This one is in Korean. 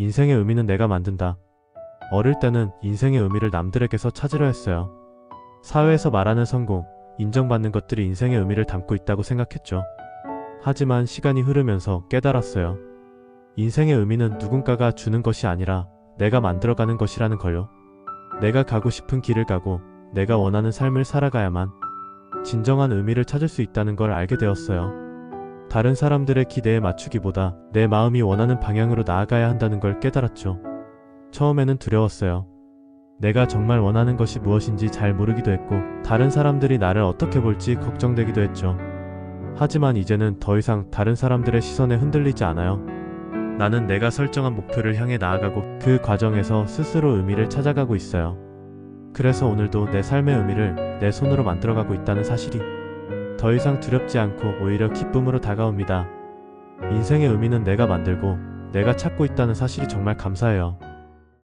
인생의 의미는 내가 만든다. 어릴 때는 인생의 의미를 남들에게서 찾으려 했어요. 사회에서 말하는 성공, 인정받는 것들이 인생의 의미를 담고 있다고 생각했죠. 하지만 시간이 흐르면서 깨달았어요. 인생의 의미는 누군가가 주는 것이 아니라 내가 만들어가는 것이라는 걸요. 내가 가고 싶은 길을 가고 내가 원하는 삶을 살아가야만 진정한 의미를 찾을 수 있다는 걸 알게 되었어요. 다른 사람들의 기대에 맞추기보다 내 마음이 원하는 방향으로 나아가야 한다는 걸 깨달았죠. 처음에는 두려웠어요. 내가 정말 원하는 것이 무엇인지 잘 모르기도 했고, 다른 사람들이 나를 어떻게 볼지 걱정되기도 했죠. 하지만 이제는 더 이상 다른 사람들의 시선에 흔들리지 않아요. 나는 내가 설정한 목표를 향해 나아가고 그 과정에서 스스로 의미를 찾아가고 있어요. 그래서 오늘도 내 삶의 의미를 내 손으로 만들어가고 있다는 사실이 더 이상 두렵지 않고 오히려 기쁨으로 다가옵니다. 인생의 의미는 내가 만들고 내가 찾고 있다는 사실이 정말 감사해요.